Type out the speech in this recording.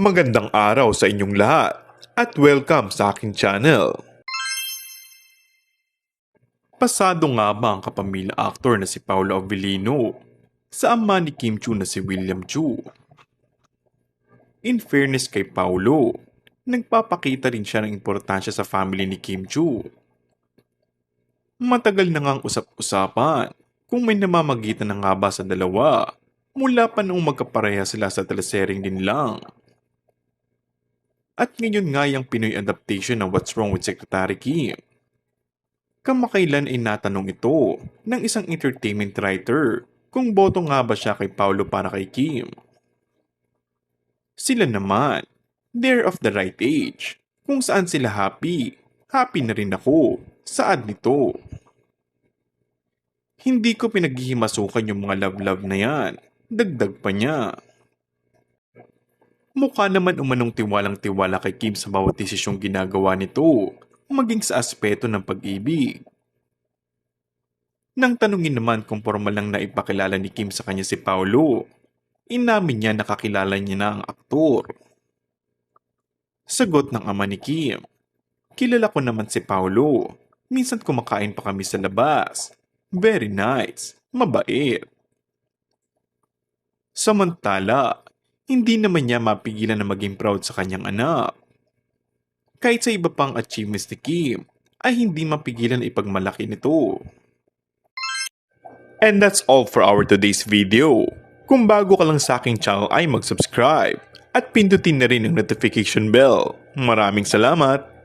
Magandang araw sa inyong lahat at welcome sa aking channel. Pasado nga ba ang kapamilya actor na si Paolo Avellino sa ama ni Kim Chu na si William Chu? In fairness kay Paolo, nagpapakita rin siya ng importansya sa family ni Kim Chu. Matagal na ngang usap-usapan kung may namamagitan na nga ba sa dalawa mula pa noong magkapareha sila sa telesering din lang. At ngayon nga yung Pinoy adaptation ng What's Wrong with Secretary Kim. Kamakailan ay natanong ito ng isang entertainment writer kung boto nga ba siya kay Paolo para kay Kim. Sila naman, they're of the right age. Kung saan sila happy, happy na rin ako. Saan nito? Hindi ko pinaghihimasukan yung mga love-love na yan. Dagdag pa niya. Mukha naman umanong tiwalang tiwala kay Kim sa bawat desisyong ginagawa nito, maging sa aspeto ng pag-ibig. Nang tanungin naman kung formal lang na ipakilala ni Kim sa kanya si Paolo, inamin niya nakakilala niya na ang aktor. Sagot ng ama ni Kim, Kilala ko naman si Paolo. Minsan kumakain pa kami sa labas. Very nice. Mabait. Samantala, hindi naman niya mapigilan na maging proud sa kanyang anak. Kahit sa iba pang achievements ni Kim, ay hindi mapigilan na ipagmalaki nito. And that's all for our today's video. Kung bago ka lang sa aking channel ay mag-subscribe at pindutin na rin ang notification bell. Maraming salamat!